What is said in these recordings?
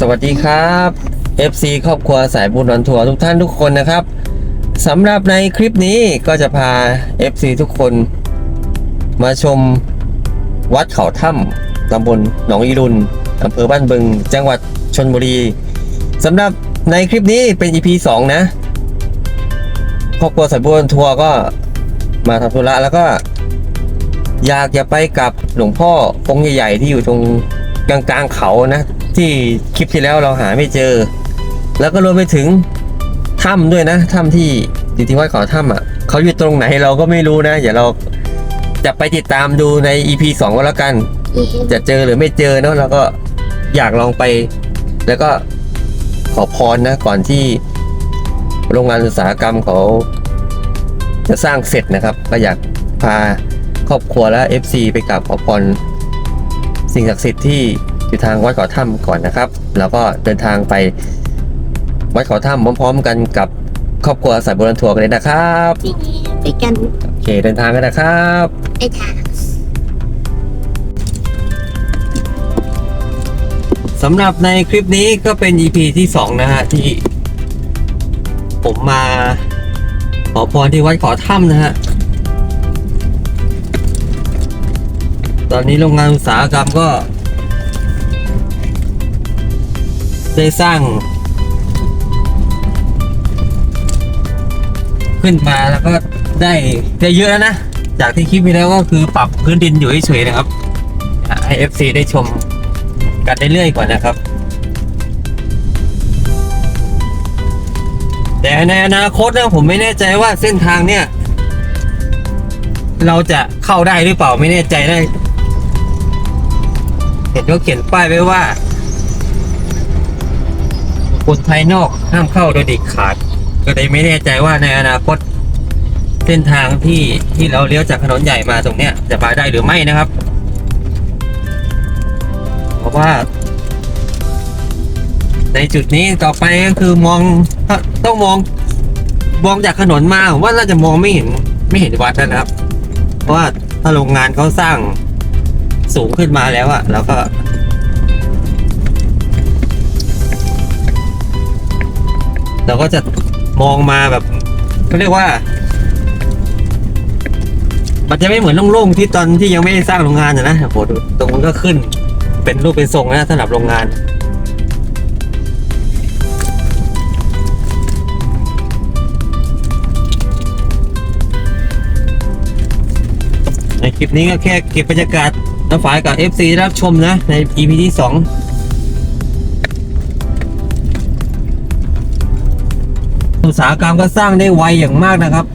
สวัสดีครับ FC ครอบครัวสายบุญวันทัวร์ทุกท่านทุกคนนะครับสำหรับในคลิปนี้ก็จะพา FC ทุกคน มาชมวัดเขาถ้ำตำบลหนองอีรุนอำเภอบ้านบึง จังหวัดชนบุรีสำหรับในคลิปนี้เป็น EP 2 นะ ครอบครัวสายบุญวันทัวร์ก็มาทำธุระแล้วก็ อยากจะไปกับหลวงพ่อองค์ใหญ่ๆที่อยู่ตรงกลางๆเขานะ ที่คลิปที่แล้วเราหาไม่เจอ แล้วก็รวมไปถึงถ้ำด้วยนะถ้ำที่อยู่ที่วัดเขาถ้ำอะเขาอยู่ตรงไหนเราก็ไม่รู้นะเดี๋ยวเราจะไปติดตามดูใน EP 2ก็แล้วกัน จะเจอหรือไม่เจอเนาะเราก็อยากลองไป แล้วก็ขอพรนะก่อนที่โรงงานอุตสาหกรรมเขาจะสร้างเสร็จนะครับ ก็อยากพาครอบครัวและ FC ไปกราบขอพรสิ่งศักดิ์สิทธิ์ที่ อยู่ทางวัดเขาถ้ำก่อนนะครับ แล้วก็เดินทางไปวัดเขาถ้ำพร้อมๆกันกับครอบครัวสายโบราณทัวร์กันเลยนะครับไปกันโอเคเดินทางกันนะครับไปทางสำหรับในคลิปนี้ก็เป็น EP ที่2นะฮะที่ผมมาขอพรที่วัดขอถ้ำนะฮะ ตอนนี้โรงงานอุตสาหกรรมก็ ได้สร้าง ขึ้นมาแล้วก็ได้ได้เยอะแล้วนะ จากที่คลิปไปแล้วก็คือปรับพื้นดินอยู่เฉยๆนะครับให้ FC ได้ชมกันเรื่อยๆก่อนนะครับ แต่ในอนาคตนะผมไม่แน่ใจว่าเส้นทางเนี่ย เราจะเข้าได้หรือเปล่าไม่แน่ใจนะเห็นเขาเขียนป้ายไว้ว่า คนภายนอกห้ามเข้าโดยเด็ดขาด ก็เลยไม่แน่ใจว่าในอนาคตเส้นทางที่ที่เราเลี้ยวจากถนนใหญ่มาตรงเนี้ยจะมาได้หรือไม่นะครับ เพราะว่า ในจุดนี้ต่อไปก็คือมองต้องมองมองจากถนนมาผมว่าน่าจะมองไม่เห็นไม่เห็นวัดนะครับ เพราะว่าถ้าโรงงานเขาสร้างสูงขึ้นมาแล้วอะแล้วก็ เราก็จะมองมาแบบเขาเรียกว่า มันจะไม่เหมือนโล่งๆที่ตอนที่ยังไม่ได้สร้างโรงงานอะนะโหดูตรงนั้นก็ขึ้น เป็นรูปเป็นทรงนะสำหรับโรงงานในคลิปนี้ก็แค่เก็บบรรยากาศน้ำฝายกับ FC รับชมนะ ใน EP ที่ 2 อุตสาหกรรมก็สร้างได้ไวอย่างมากนะครับ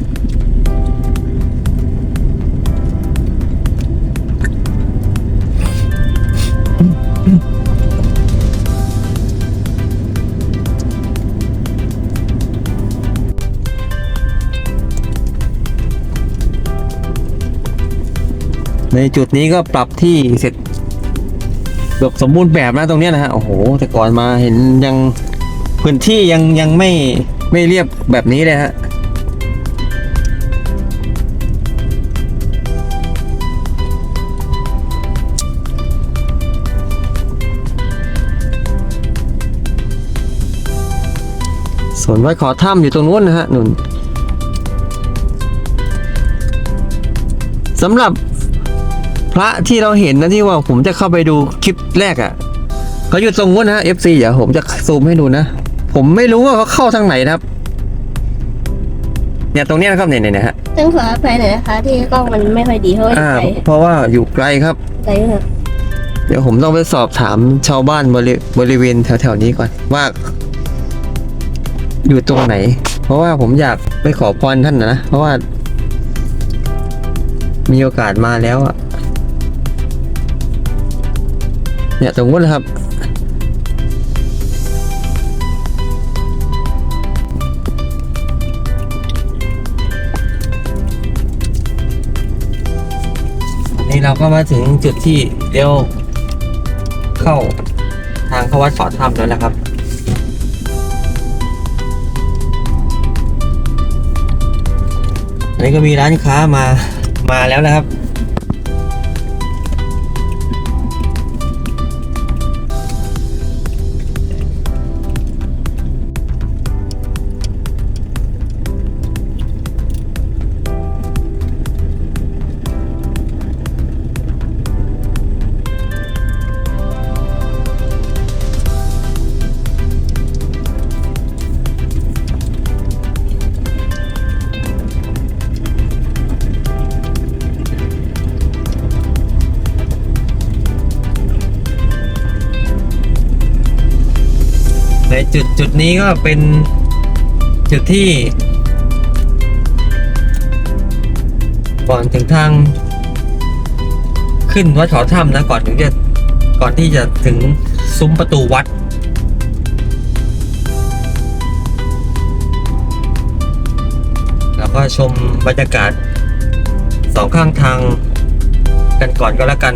ในจุดนี้ก็ปรับที่เสร็จเกือบสมบูรณ์แบบนะตรงนี้นะฮะ โอ้โห แต่ก่อนมาเห็นยังพื้นที่ยังยังไม่ ไม่เรียบแบบนี้เลยฮะส่วนวัดขอถ้ำอยู่ตรงนู้นนะฮะนุ่นสำหรับพระที่เราเห็นนะที่ว่าผมจะเข้าไปดูคลิปแรกอะ่ะเขาอยู่ตรงนู้นนะ FC เดี๋ยวผมจะซูมให้ดูนะ ผมไม่รู้ว่าเขาเข้าทางไหนนะครับ เนี่ยตรงเนี้ยนะครับเนี่ยเนี่ยเนี่ยฮะต้องขออภัยหน่อยนะคะ ที่กล้องมันไม่ค่อยดีเพราะว่าอ่าไกลเพราะว่าอยู่ไกลครับ ไกลมากเดี๋ยวผมต้องไปสอบถามชาวบ้านบริบริเวณแถวๆนี้ก่อนว่า อยู่ตรงไหน เพราะว่าผมอยากไปขอพรท่านนะนะเพราะว่า มีโอกาสมาแล้วอะเนี่ยตรงนู้นนะครับ เราก็มาถึงจุดที่เลี้ยวเข้าทางเข้าวัดขอถ้ำแล้วนะครับอันนี้ก็มีร้านค้ามามาแล้วนะครับ จุดจุดนี้ก็เป็นจุดที่ ก่อนถึงทาง ขึ้นวัดเขาถ้ำนะก่อนถึงจะก่อนที่จะถึงซุ้มประตูวัด แล้วก็ชมบรรยากาศสองข้างทางกันก่อนก็แล้วกัน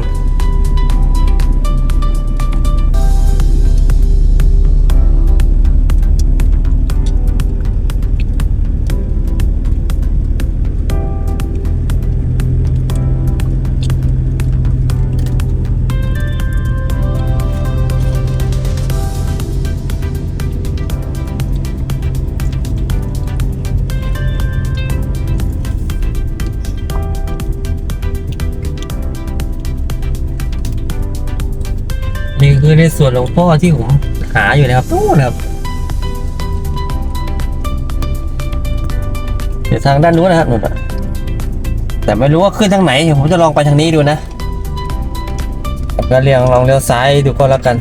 คือในส่วนหลวงพ่อที่ผมหาอยู่นะครับนู่นะครับเดี๋ยวทางด้านนู้นนะครับนู่นแต่ไม่รู้ว่าขึ้นทางไหน ผมจะลองไปทางนี้ดูนะก็เลี้ยงลองเลี้ยวซ้ายดูก็แล้วกัน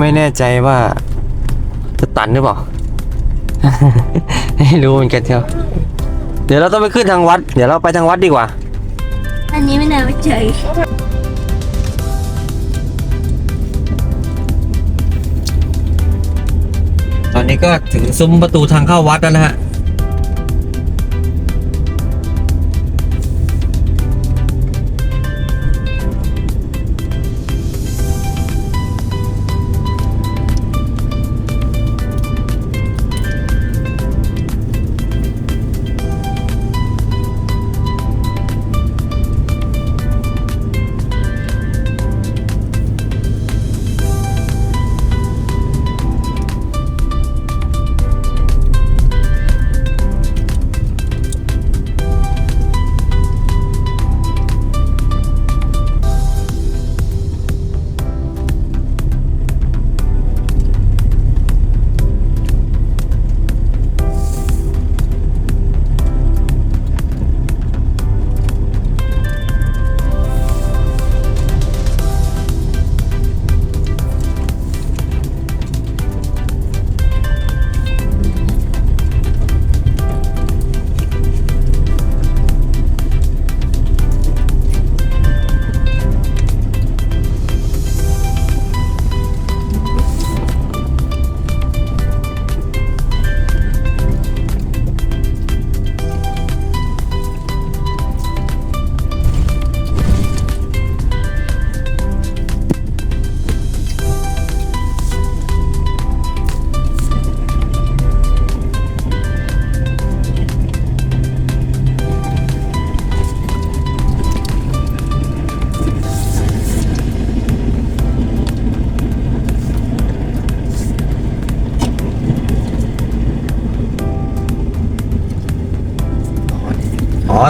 ไม่แน่ใจว่า จะตันหรือเปล่า ไม่รู้เหมือนกันเชียวเดี๋ยวเราต้องไปขึ้นทางวัด เดี๋ยวเราไปทางวัดดีกว่า อันนี้ไม่น่าไว้ใจตอนนี้ก็ถึงซุ้มประตูทางเข้าวัดแล้วนะฮะ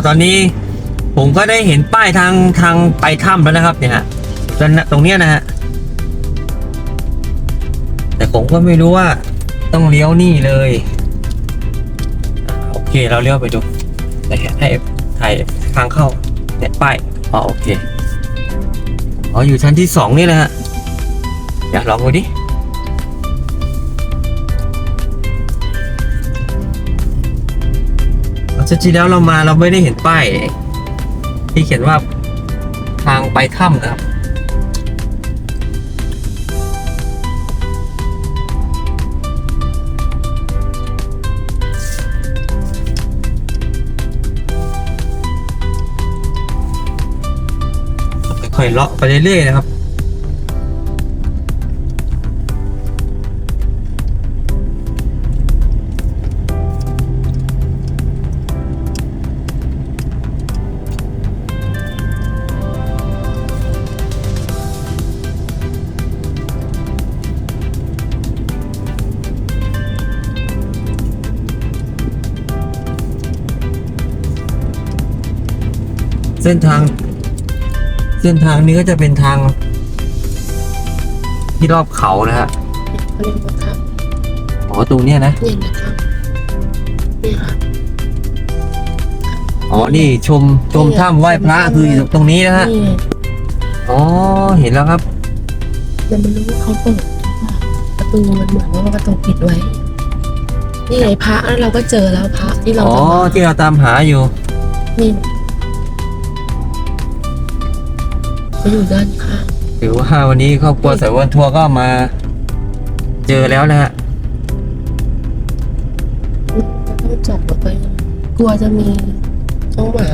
ตอนนี้ผมก็ได้เห็นป้ายทางทางไปถ้ำแล้วนะครับ เนี่ยฮะตรงเนี้ยนะฮะแต่ผมก็ไม่รู้ว่าต้องเลี้ยวนี่เลยโอเคเราเลี้ยวไปดูให้ถ่ายทางเข้าเนี่ยป้ายอ๋อโอเคอ๋ออยู่ชั้นที่สองนี่แหละฮะอยากลองดูดิ จริงๆแล้วเรามาเราไม่ได้เห็นป้ายที่เขียนว่าทางไปถ้ำนะครับ ค่อยๆเลาะไปเรื่อยๆนะครับ เส้นทาง เส้นทางนี้ก็จะเป็นทาง ที่รอบเขานะฮะเขาเรียกว่าถ้อ๋อตรงเนี้ยนะำเนี่ยนะครับเนี่ยค่ะอ๋อนี่ชมชมถ้ำไหว้พระคืออยู่ตรงนี้นะฮะนี่อ๋อเห็นแล้วครับยังไม่รู้ว่าเขาเปิดหรือเปล่าประตูมันเหมือนว่าประตูปิดไว้ นี่ไงพระแล้วเราก็เจอแล้วพระที่เราอ๋อจะมาที่เราตามหาอยู่ นี่ มาอยู่ด้านข้างถือว่าวันนี้ครอบครัวสายวันทัวร์ก็มาเจอแล้วนะฮะเราต้องจับออกไปกลัวจะมีน้องหมา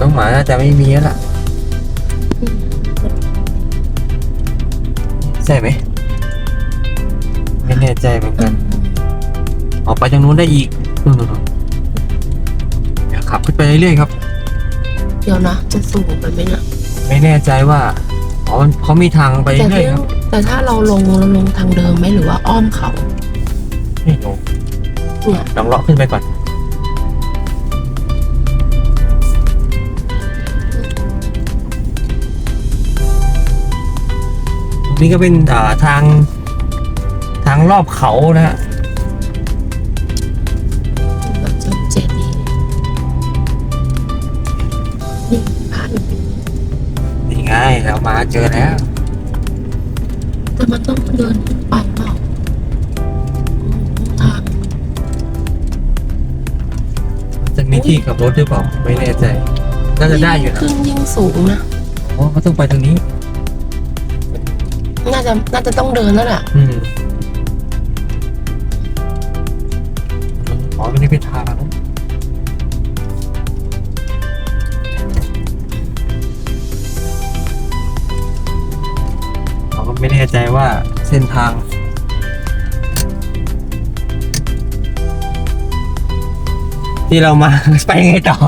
น้องหมาน่าจะไม่มีแล้วล่ะ ใช่ไหม ไม่แน่ใจเหมือนกัน ออกไปทางนู้นได้อีกนู่นๆเดี๋ยวขับขึ้นไปเรื่อยๆครับ เดี๋ยวนะ จะสูงไปไหมเนี่ยไม่แน่ใจว่าอ๋อมันเขามีทางไปแต่เรื่อยถ้าๆครับ แต่ถ้าเราลงเราลงทางเดิมไหมหรือว่าอ้อมเขาไม่รู้เนี่ยลองเลาะขึ้นไปก่อน นี่ก็เป็นอ่าทาง ทางรอบเขานะฮะ เรามาเจอแล้ว แต่มันต้องเดินขึ้นไปเปล่าทางจะมีที่ขับรถหรือเปล่าไม่แน่ใจน่าจะได้อยู่นะขึ้นยิ่งสูงนะอ๋อเขาต้องไปทางนี้ น่าจะน่าจะต้องเดินแล้วแหละอืมอ๋อไม่ ว่าเส้นทาง ที่เรามา ไปไงต่อ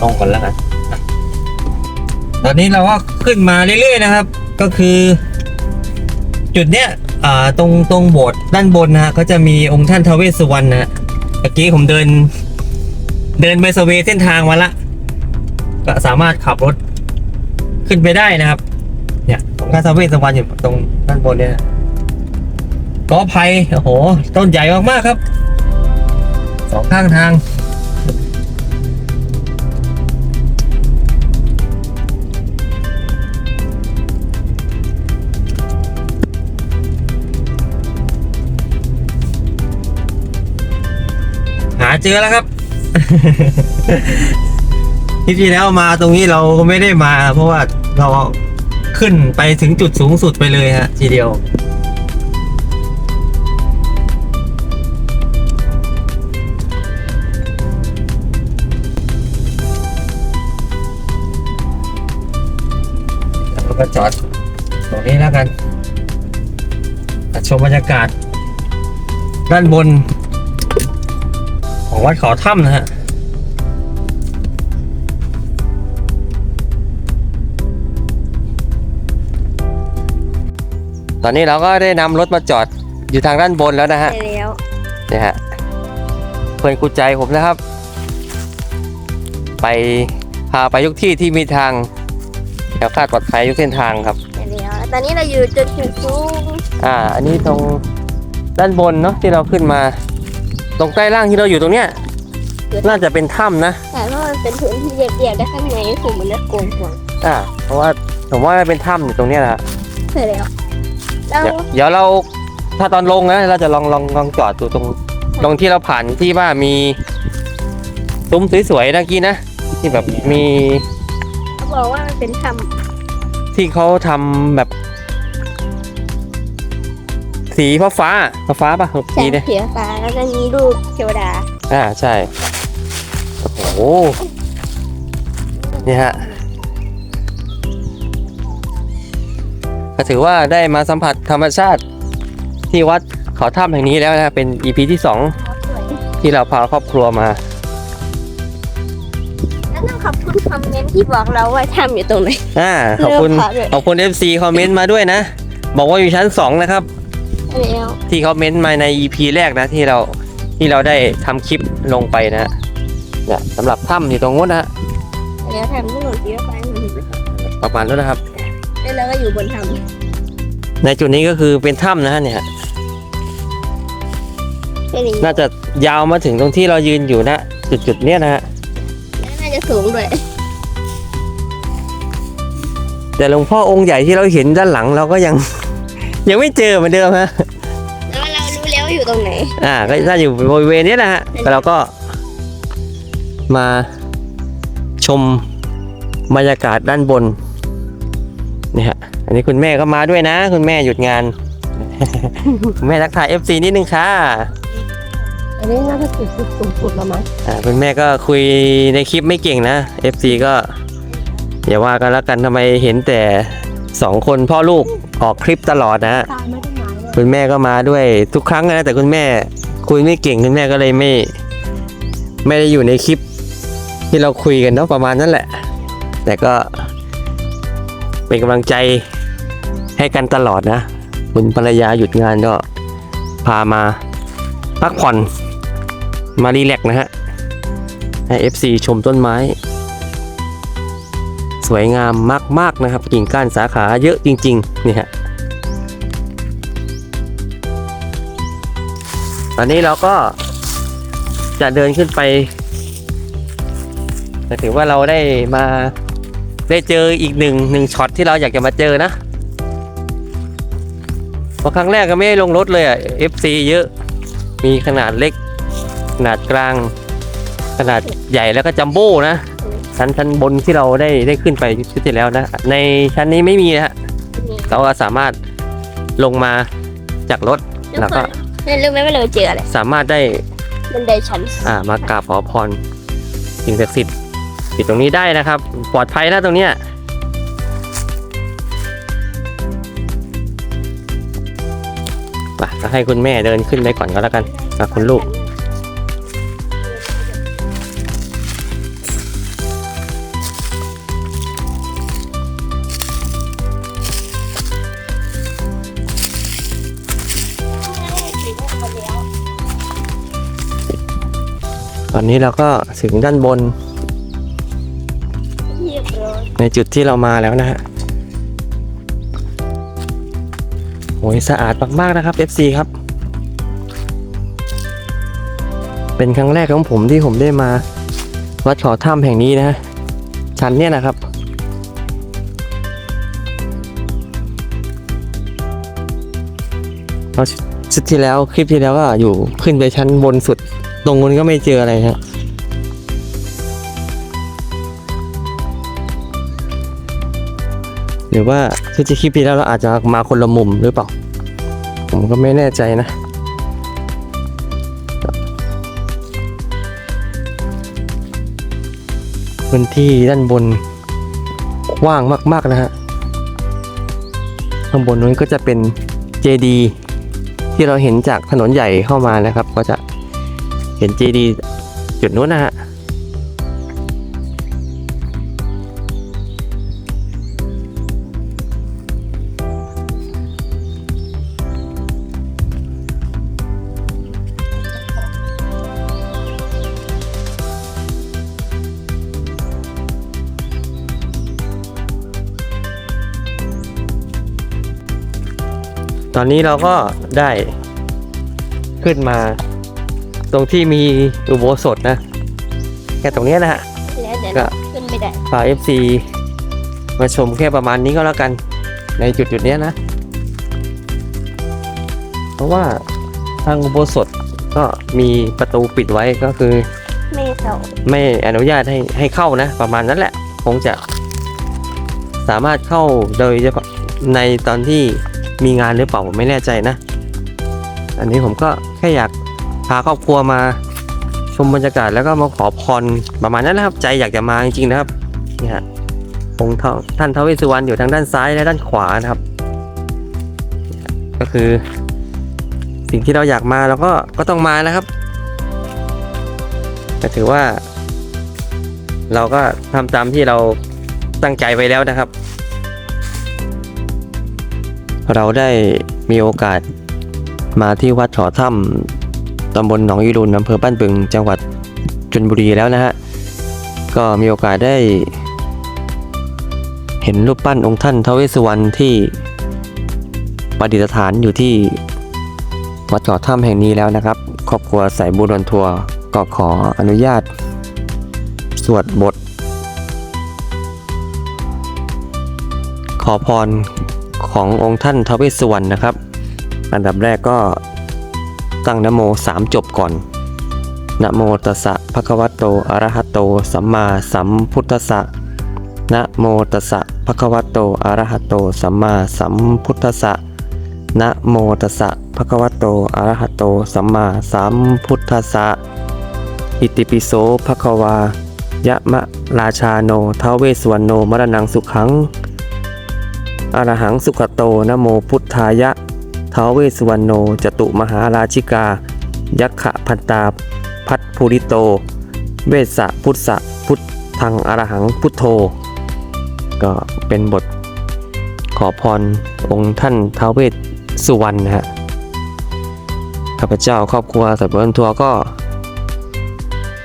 ตรงกันแล้วกันตอนนี้เราก็ขึ้นมาเรื่อยๆนะครับ ก็คือ จุดเนี้ยอ่าตรงตรงโบสถ์ด้านบนนะฮะก็จะมีองค์ท่านทาวเวสสุวรรณนะฮะเมื่อกี้ผมเดิน เดินไปสเวย์เส้นทางมาละ ก็สามารถขับรถ ขึ้นไปได้นะครับ เนี่ยองค์ท่านทาวเวสสุวรรณอยู่ตรงด้านบนเนี่ยนะก็ภัยโอ้โห ต้นใหญ่มากๆครับ สองข้างทาง หาเจอแล้วครับ ทริปที่แล้วมาตรงนี้เราไม่ได้มา เพราะว่าเราขึ้นไปถึงจุดสูงสุดไปเลยฮะ ทีเดียวแล้วก็จอดตรงนี้แล้วกันชมบรรยากาศ ด้านบน ของวัดเขาถ้ำนะฮะ ตอนนี้เราก็ได้นำรถมาจอดอยู่ทางด้านบนแล้วนะฮะใช่แล้วเนี่ยฮะเพื่อนกูใจผมนะครับ ไปพาไปทุกที่ที่มีทางแถวคลาดปลอดภัยทุกเส้นทางครับใช่แล้ว ตอนนี้เราอยู่จุดสูงสูงอ่า อันนี้ตรงด้านบนเนาะที่เราขึ้นมา ตรงใต้ล่างที่เราอยู่ตรงเนี้ยน่าจะเป็นถ้ำนะแต่ว่ามันเป็นพื้นที่เรียบๆได้ข้างในสูงเหมือนนักโกงหัวอ่าเพราะว่าผมว่าเป็นถ้ำอยู่ตรงเนี้ยแหละใช่แล้ว เราเดี๋ยวเดี๋ยวเราถ้าตอนลงนะเราจะลองลองลองจอดดูตรงตรงที่เราผ่านที่ว่ามีซุ้มสวยๆนะกี้นะที่แบบมีเขาบอกว่ามันเป็นถ้ที่เขาทำแบบ สีฟ้าฟ้าฟ้าฟ้าๆป่ะำแสสีงเนี่ยเขียวฟ้าแล้วก็มีรูปเทวดาอ่าใช่ โอ้โหนี่ฮะ ก็ถือว่าได้มาสัมผัสธรรมชาติที่วัดเขาถ้ำแห่งนี้แล้วนะเป็น EP ที่สองสวยที่เราพาครอบครัวมาแล้วต้องขอบคุณคอมเมนต์ที่บอกเราว่าถ้ำอยู่ตรงไหนอ่าขอบคุณเลือกพระด้วยขอบคุณ FC คอมเมนต์มาด้วยนะ บอกว่าอยู่ชั้น 2 นะครับใช่แล้วที่คอมเมนต์มาใน EP แรกนะที่เราที่เราได้ทำคลิปลงไปนะเนี่ยสำหรับถ้ำอยู่ตรงนู้นนะฮะเดี๋ยวทำถนนสีฟ้าประมาณนั้นนะครับแล้วเราก็ อยู่บนทในจุดนี้ก็คือเป็นถ้ำนะฮะเนี่ยำแค่นี้น่าจะยาวมาถึงตรงที่เรายืนอยู่นะจุดจุดๆเนี้ยนะฮะแล้วน่าจะสูงด้วยแต่หลวงพ่อองค์ใหญ่ที่เราเห็นด้านหลังเราก็ยัง ยังไม่เจอเหมือนเดิมฮะแล้วเรารู้แล้วว่าอยู่ตรงไหน อ่า ก็น่าอยู่บริเวณนี้นะฮะแต่เราก็มาชมบรรยากาศด้านบนนี่ฮะ อันนี้คุณแม่ก็มาด้วยนะ คุณแม่หยุดงาน คุณแม่ทักทาย FC นิดนึงค่ะ อันนี้น่าจะจุดสูงสุดแล้วมั้งอ่าคุณแม่ก็คุยในคลิปไม่เก่งนะ FC ก็อย่าว่ากันแล้วกันทำไมเห็นแต่สองคนพ่อลูกออกคลิปตลอดนะฮะตายไม่ได้ไม้เลยคุณแม่ก็มาด้วยทุกครั้งนะแต่คุณแม่ คุยไม่เก่งคุณแม่ก็เลยไม่ ไม่ได้อยู่ในคลิป ที่เราคุยกันเนาะประมาณนั้นแหละ แต่ก็เป็นกำลังใจ ให้กันตลอดนะ คุณภรรยาหยุดงานก็พามาพักผ่อนมารีแลกซ์นะฮะ ให้ FC ชมต้นไม้ สวยงามมาก ๆ นะครับ กิ่งก้านสาขาเยอะจริง ๆ นี่ฮะ ตอนนี้เราก็จะเดินขึ้นไปถือว่าเราได้มาได้เจออีกหนึ่งหนึ่งช็อตที่เราอยากจะมาเจอนะ พราะครั้งแรกก็ไม่ได้ลงรถเลยอะ FC เยอะ มีขนาดเล็ก ขนาดกลาง ขนาดใหญ่แล้วก็จัมโบ้นะ ชั้นชั้นบนที่เราได้ได้ขึ้นไปชุดที่แล้วนะ ในชั้นนี้ไม่มีนะฮะเราก็สามารถลงมาจากรถแล้วก็เนี่ยรู้ไหมว่าเราเจออะไร สามารถได้บันไดชั้นอ่ามากราบขอพรสิ่งศักดิ์สิทธิ์อยู่ตรงนี้ได้นะครับ ปลอดภัยนะตรงเนี้ย ไปก็ให้คุณแม่เดินขึ้นไปก่อนก็แล้วกันกับคุณลูก ตอนนี้เราก็ถึงด้านบน เรียบร้อยในจุดที่เรามาแล้วนะฮะ อ้ยสะอาดมากๆนะครับ FC ครับ เป็นครั้งแรกของผมที่ผมได้มา วัดขอถ้ำแห่งนี้นะชั้นเนี่ยนะครับเราชุดที่แล้วคลิปที่แล้วก็อยู่ขึ้นไปชั้นบนสุด ตรงนู้นก็ไม่เจออะไรฮะ หรือว่าคือจะคลิปที่แล้วเราอาจจะมาคนละมุมหรือเปล่า ผมก็ไม่แน่ใจนะพื้นที่ด้านบนกว้างมาก ๆ นะฮะข้างบนนู้นก็จะเป็นเจดีที่เราเห็นจากถนนใหญ่เข้ามานะครับ ก็จะเห็นเจดีจุดนู้นนะฮะ ตอนนี้เราก็ได้ขึ้นมา ตรงที่มีอุโบสถนะแค่ตรงเนี้ยนะฮะ แล้วเดี๋ยวเราขึ้นไม่ได้ ฝาก FC มาชมแค่ประมาณนี้ก็แล้วกัน ในจุดจุดๆเนี้ยนะ เพราะว่าทางอุโบสถก็มีประตูปิดไว้ก็คือ ไม่เข้าไม่อนุญาตให้ให้เข้านะ ประมาณนั้นแหละ คงจะ สามารถเข้าโดยเฉพาะในตอนที่ มีงานหรือเปล่าผมไม่แน่ใจนะ อันนี้ผมก็แค่อยากพาครอบครัวมาชมบรรยากาศแล้วก็มาขอพรประมาณนั้นนะครับใจอยากจะมาจริงๆนะครับนี่ฮะองค์ท่านท้าวเวสสุวรรณอยู่ทางด้านซ้ายและด้านขวานะครับ ก็คือ สิ่งที่เราอยากมาเราก็ก็ต้องมานะครับก็ถือว่า เราก็ทำตามที่เราตั้งใจไว้แล้วนะครับ เราได้มีโอกาสมาที่วัดขอถ้ำตำบลหนองยีรุนอำเภอบ้านบึง จังหวัดชลบุรีแล้วนะฮะ ก็มีโอกาสได้ เห็นรูปปั้นองค์ท่านทวเวสสุวรรณที่ประดิษฐานอยู่ที่วัดเกาะถ้ำแห่งนี้แล้วนะครับ ครอบครัวสายบุญรนทัวร์ก็ขออนุญาต สวดบท ขอพร ขององค์ท่านทวเวสสุวรรณนะครับ อันดับแรกก็ตั้งนโมสามจบก่อนนะโมตัสสะภะคะวะโตอะระหะโต สัมมาสัมพุทธัสสะนะโมตัสสะภะคะวะโตอะระหะโต สัมมาสัมพุทธัสสะนะโมตัสสะภะคะวะโตอะระหะโต สัมมาสัมพุทธัสสะอิติปิโสภะคะวายะมะราชาโนทาวเวสสวรรณโนมรณังสุขัง อรหังสุขโตนโมพุทธายะท้าวเวสสุวรรณโนจตุมหาราชิกา ยักขะพันตา พัทภูริโต เวสสะพุทธะพุทธังอรหังพุทโธ ก็เป็นบทขอพรองค์ท่านท้าวเวสสุวรรณนะฮะข้าพเจ้าครอบครัวสัตว์บนทัวก็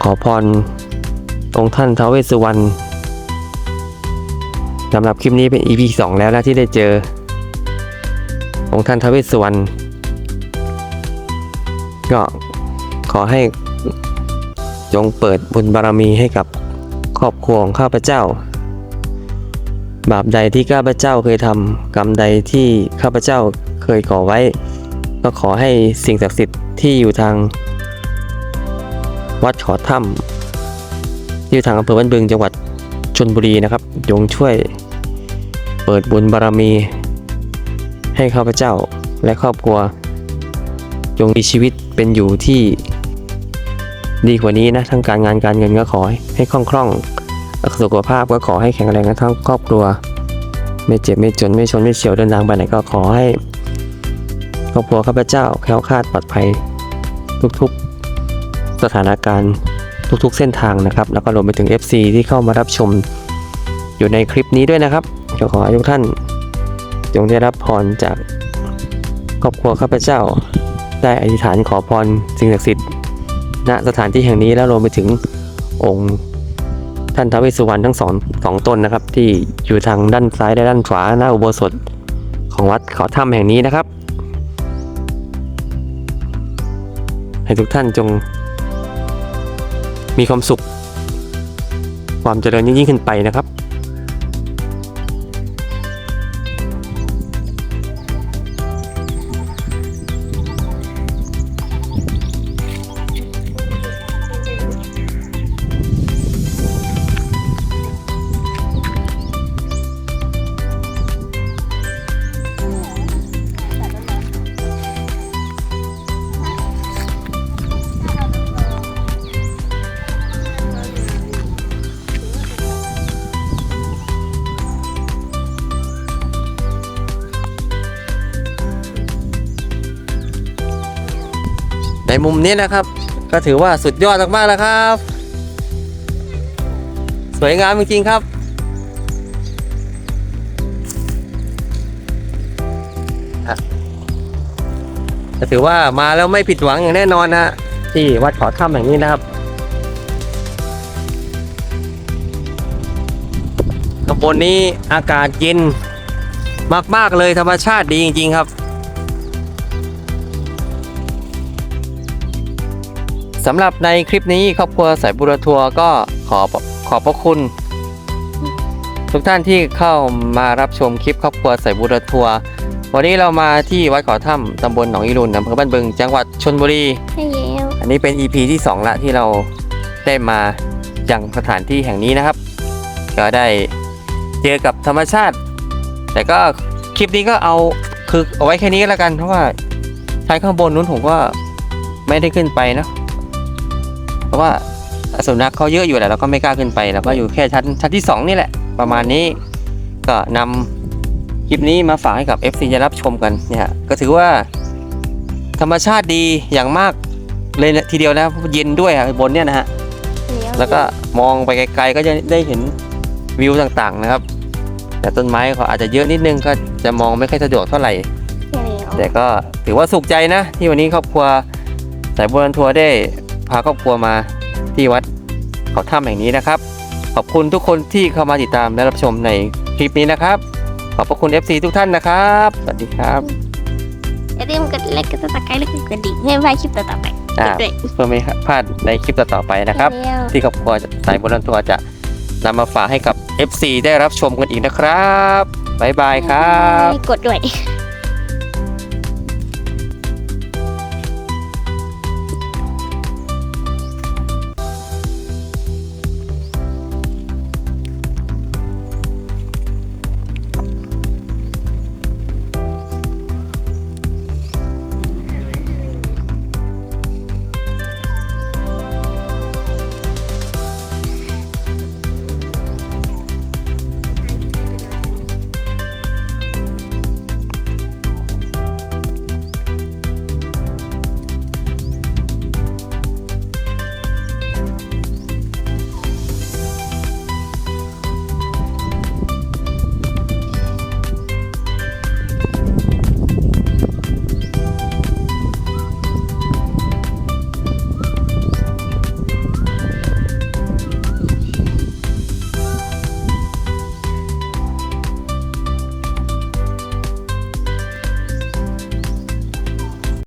ขอพรองค์ท่านท้าวเวสสุวรรณ สำหรับคลิปนี้เป็น EP 2 แล้วนะที่ได้เจอ องค์ท่านทวเวสสุวรรณก็ขอให้จงเปิดบุญบารมีให้กับครอบครัวของข้าพเจ้า บาปใดที่ข้าพเจ้าเคยทำกรรมใดที่ข้าพเจ้าเคยก่อไว้ ก็ขอให้สิ่งศักดิ์สิทธิ์ที่อยู่ทาง วัดขอถ้ำที่อยู่ทางอำเภอบ้านบึงจังหวัด ชนบุรีนะครับจงช่วยเปิดบุญบารมี ให้ข้าพเจ้าและครอบครัว จงมีชีวิตเป็นอยู่ที่ดีกว่านี้นะทั้งการงานการเงินก็ขอให้คล่องคล่องสุขภาพก็ขอให้แข็งแรงกันทั้งครอบครัว ไม่เจ็บไม่จนไม่ชนไม่เฉียวเดินทางไปไหนก็ขอให้ครอบครัวข้าพเจ้าแคล้วคลาดปลอดภัยทุกๆ สถานการณ์ ทุกๆ เส้นทางนะครับ แล้วก็รวมไปถึง FC ที่เข้ามารับชมอยู่ในคลิปนี้ด้วยนะครับก็ขอให้ทุกท่าน จงได้รับพรจากครอบครัวข้าพเจ้า ได้อธิษฐานขอพรสิ่งศักดิ์สิทธิ์ณสถานที่แห่งนี้แล้วรวมไปถึงองค์ท่านท้าวเวสสุวรรณทั้งสองสองตนนะครับ ที่อยู่ทางด้านซ้ายและด้านขวาหน้าอุโบสถของวัดเขาถ้ำแห่งนี้นะครับ ให้ทุกท่านจง มีความสุข ความเจริญยิ่งขึ้นไปนะครับ ในมุมนี้นะครับ ก็ถือว่าสุดยอดมากๆแล้วครับ สวยงามจริงๆครับก็ถือว่ามาแล้วไม่ผิดหวังอย่างแน่นอนนะที่วัดขอถ้ำแห่งนี้นะครับตำบลนี้อากาศเย็นมากๆเลยธรรมชาติดีจริง ๆ ครับ สำหรับในคลิปนี้ครอบครัวสายบุรทัวร์ก็ขอขอบพระคุณ ทุกท่านที่เข้ามารับชมคลิปครอบครัวสายบุรทัวร์วันนี้เรามาที่วัดขอถ้ำตำบลหนองอีรุนอำเภอบ้านบึง จังหวัดชนบุรี ใช่แล้วอันนี้เป็น EP ที่ 2 ละที่เราได้มายังสถานที่แห่งนี้นะครับ ก็ได้เจอกับธรรมชาติ แต่ก็คลิปนี้ก็เอาคือเอาไว้แค่นี้ก็แล้วกันเพราะว่าชายข้างบนนู้นผมก็ไม่ได้ขึ้นไปนะ เพราะว่าสุนัขเขาเยอะอยู่แหละเราก็ไม่กล้าขึ้นไปเราก็อยู่แค่ชั้นชั้นที่ 2 นี่แหละ ประมาณนี้ก็นำคลิปนี้มาฝากให้กับ FC จะรับชมกันเนี่ยก็ถือว่า ธรรมชาติดีอย่างมากเลยนะทีเดียวนะเย็นด้วยอะบนเนี่ยนะฮะแล้วก็มองไปไกลๆก็จะได้เห็นวิวต่างๆนะครับ แต่ต้นไม้เขาอาจจะเยอะนิดนึงก็จะมองไม่ค่อยสะดวกเท่าไหร่ใช่แล้วแต่ก็ถือว่าสุขใจนะ ที่วันนี้ครอบครัวสายบุญทัวร์ได้ พาครอบครัวมาที่วัดเขาถ้ำแห่งนี้นะครับ ขอบคุณทุกคนที่เข้ามาติดตามและรับชมในคลิปนี้นะครับ ขอบพระคุณ FC ทุกท่านนะครับ สวัสดีครับอย่าลืมกดไลค์กดติดตามและกดกระดิ่งให้ไว้คลิปต่อๆไปอ่าด้วยเพื่อไม่พลาดในคลิปต่อๆไปนะครับ แล้วที่ครอบครัวสายบนรันทัวร์จะนำมาฝากให้กับ FC ได้รับชมกันอีกนะครับบ๊ายบายครับ กดด้วย